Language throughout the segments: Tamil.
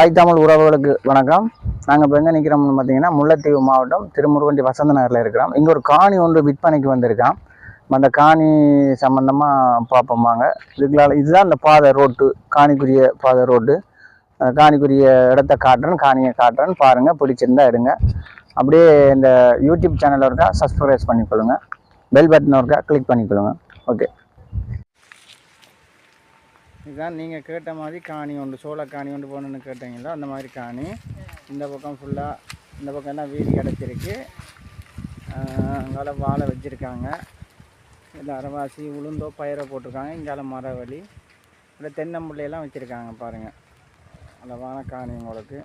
தாய் தமிழ் உறவுகளுக்கு வணக்கம். நாங்கள் இப்போ எங்கே நிற்கிறோம்னு பார்த்தீங்கன்னா முல்லைத்தீவு மாவட்டம் திருமுருகண்டி வசந்த நகரில் இருக்கிறோம். இங்கே ஒரு காணி ஒன்று விற்பனைக்கு வந்திருக்கான் அந்த காணி சம்மந்தமாக பார்ப்போம் வாங்க. இதுக்குள்ள இதுதான் இந்த பாதை ரோட்டு காணிக்குரிய பாதை ரோட்டு. காணிக்குரிய இடத்த காட்டுறேன் காணியை காட்டுறேன். பாருங்கள் பிடிச்சிருந்தா எடுங்க. அப்படியே இந்த யூடியூப் சேனலில் இருக்கா சப்ஸ்கிரைப் பண்ணிக்கொள்ளுங்கள் பெல் பட்டன் இருக்கா கிளிக் பண்ணிக்கொள்ளுங்க. ஓகே இதுதான் நீங்கள் கேட்ட மாதிரி காணி ஒன்று சோள காணி ஒன்று போகணுன்னு கேட்டீங்களோ? அந்த மாதிரி காணி. இந்த பக்கம் ஃபுல்லாக இந்த பக்கம் தான் வீடு கிடச்சிருக்கு. அங்கால வாழை வச்சுருக்காங்க. இதில் அரைவாசி உளுந்தோ பயிரை போட்டிருக்காங்க. இங்கால மரவழி இல்லை தென்னம்புள்ளையெல்லாம் வச்சுருக்காங்க பாருங்கள் அளவான காணி உங்களுக்கு.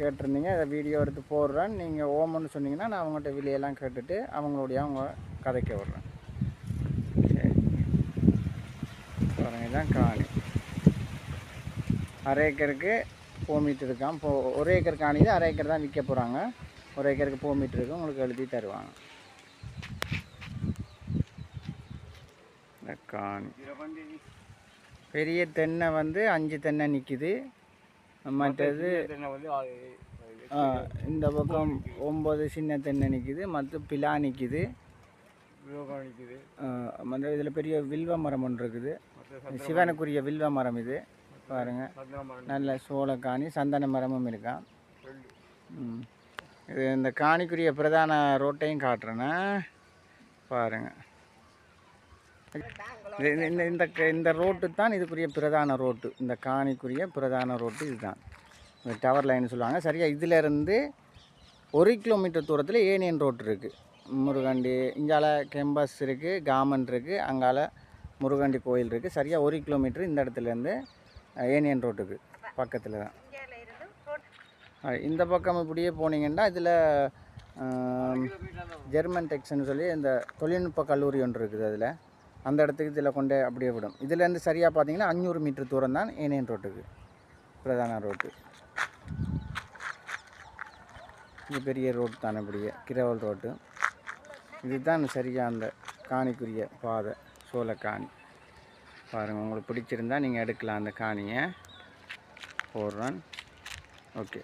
கேட்டிருந்தீங்க இதை வீடியோ எடுத்து போடுறேன். நீங்கள் ஓமன்னு சொன்னீங்கன்னா நான் அவங்கள்ட்ட விலையெல்லாம் கேட்டுட்டு அவங்களுடைய அவங்க கதைக்க விட்றேன் இதான் காணி. அரை ஏக்கருக்கு ஃபோர் மீட்டர் இருக்கான் இப்போ ஒரு ஏக்கர் காணி தான் அரை ஏக்கர் தான் விற்க போகிறாங்க ஒரு ஏக்கருக்கு ஃபோர் மீட்டர் இருக்கு. உங்களுக்கு எழுதி தருவாங்க. இந்த காணி. பெரிய தென்னை வந்து அஞ்சு தென்னை நிற்கிது மற்றது இந்த பக்கம் ஒம்பது சின்ன தென்னை நிற்கிது மற்ற பிலா நிற்கிது மற்ற இதில் பெரிய வில்வ மரம் ஒன்று இருக்குது. சிவனுக்குரிய வில்வ மரம் இது. பாருங்க. நல்ல சோளக்காணி சந்தன மரமும் இருக்கான். இது இந்த காணிக்குரிய பிரதான ரோட்டையும் காட்டுறேன்னா பாருங்க. இது- இது- இந்த இந்த இந்த ரோட்டு தான் இதுக்குரிய பிரதான ரோட்டு. இந்த காணிக்குரிய பிரதான ரோட்டு இதுதான். இந்த டவர் லைன் சொல்லுவாங்க. சரியாக இதிலேருந்து ஒரு கிலோமீட்டர் தூரத்தில் ஏனியன் ரோட் இருக்குது முருகண்டி இங்கால கெம்பஸ் இருக்குது காமன் இருக்குது அங்கால முருகண்டி கோயில் இருக்குது சரியாக ஒரு கிலோமீட்ரு இந்த இடத்துலேருந்து ஏனியன் ரோட்டுக்கு பக்கத்தில் தான். இந்த பக்கம் இப்படியே போனீங்கன்னா இதில் ஜெர்மன் டெக்ஸ்னு சொல்லி இந்த தொழில்நுட்ப கல்லூரி ஒன்று இருக்குது அதில். அந்த இடத்துக்கு இதில் கொண்டு அப்படியே விடும். இதுலேருந்து சரியாக பார்த்தீங்கன்னா அஞ்சூறு மீட்டர் தூரம் தான் ஏனியன் ரோட்டுக்கு பிரதான ரோட்டு. இது பெரிய ரோடு தானே இப்படியே கிரவல் ரோட்டு. இதுதான் சரியாக அந்த காணிக்குரிய பாதை. சோளக்காணி பாருங்கள் உங்களுக்கு பிடிச்சிருந்தா நீங்கள் எடுக்கலாம் அந்த காணியை. போடுறேன். ஓகே.